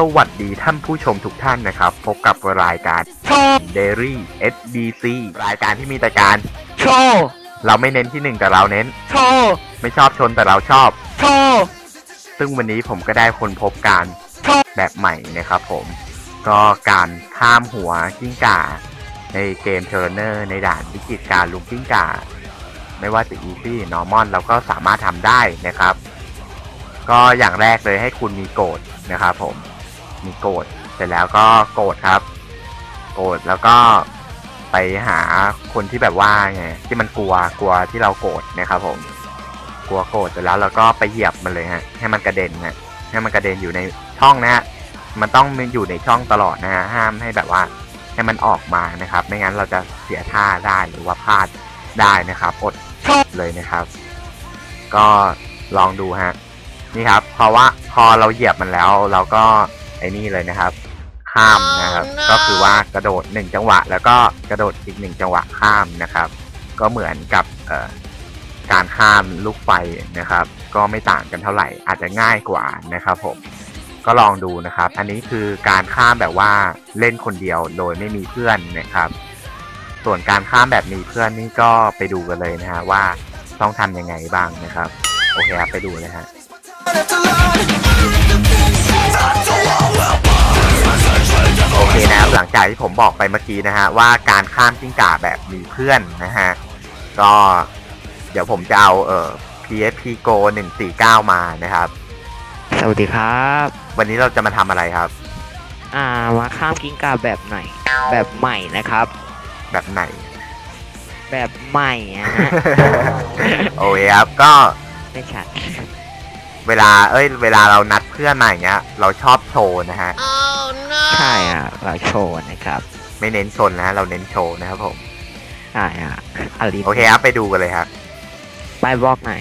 สวัสดีท่านผู้ชมทุกท่านนะครับ พบกับรายการโชว์ Daily SBC รายการที่มีแต่การโชว์เราไม่เน้นที่หนึ่งแต่เราเน้นโชว์ไม่ชอบชนแต่เราชอบโชว์ซึ่งวันนี้ผมก็ได้คนพบการโชว์แบบใหม่นะครับผม ก็การข้ามหัวกิ้งก่า ในเกมเทอร์เนอร์ในด่านวิกฤตการลุกกิ้งก่า ไม่ว่าจะอีซี่นอร์มอนเราก็สามารถทำได้นะครับ ก็อย่างแรกเลยให้คุณมีโกดนะครับผม มีโกดเสร็จแล้วก็โกดครับ โกดแล้วก็ไปหาคนที่แบบว่าไงที่มันกลัวกลัวที่เราโกรธนะครับผม กลัวโกรธเสร็จแล้วเราก็ไปเหยียบมันเลยฮะ ให้มันกระเด็นฮะให้มันกระเด็นอยู่ในช่องนะฮะมันต้องมันอยู่ในช่องตลอดนะฮะห้ามให้แบบว่าให้มันออกมานะครับ ไม่งั้นเราจะเสียท่าได้หรือว่าพลาดได้นะครับ อดเลยนะครับ ก็ลองดูฮะนี่ครับเพราะว่าพอเราเหยียบมันแล้ว เราก็ ไอ้นี่เลยนะครับ ข้ามนะครับก็คือว่ากระโดดหนึ่งจังหวะ แล้วก็กระโดดอีกหนึ่งจังหวะข้ามนะครับ ก็เหมือนกับเอ่อการข้ามลูกไฟนะครับ ก็ไม่ต่างกันเท่าไหร่ อาจจะง่ายกว่านะครับผม ก็ลองดูนะครับ อันนี้คือการข้ามแบบว่าเล่นคนเดียวโดยไม่มีเพื่อนนะครับ ส่วนการข้ามแบบมีเพื่อนนี่ก็ไปดูกันเลยนะฮะว่าต้องทำยังไงบ้างนะครับ โอเคครับไปดูเลยฮะโอ เคนะครับหลังจากที่ผมบอกไปเมื่อกี้นะฮะว่าการข้ามจิ้งก่าแบบมีเพื่อนนะฮะก็เดี๋ยวผมจะเอาเอ่อ PSP Go 149 มานะครับ สวัสดีครับ วันนี้เราจะมาทำอะไรครับ อ่ามาข้ามกิ้งก่าแบบไหน แบบใหม่นะครับ แบบไหน แบบใหม่อะฮะ โอเคครับก็ไม่ชัด เวลาเอ้ย เวลาเรานัดเพื่อนมาอย่างเงี้ย เราชอบโชว์นะฮะ ใช่อะเราโชว์นะครับไม่เน้นชนนะเราเน้นโชว์นะครับผมใช่อะอลิโอเคครับไปดูกันเลยครับไปบล็อกไหน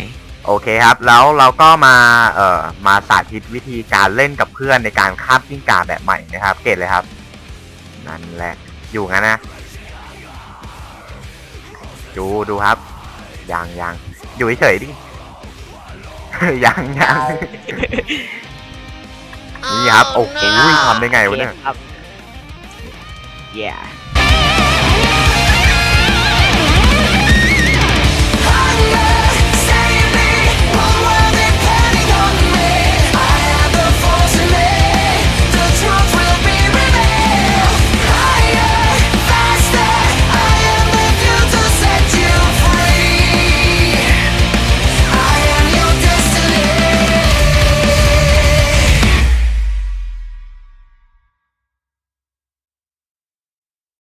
โอเคครับ แล้วเราก็มาเอ่อมาสาธิตวิธีการเล่นกับเพื่อนในการข้ามกิ้งก่าแบบใหม่นะครับ เกตเลยครับ นั่นแหละ อยู่งั้นนะดูดูครับยังยังอยู่เฉยดิยังยัง นี่ครับ โอ้โหทำได้ไงวะเนี่ยครับ yeah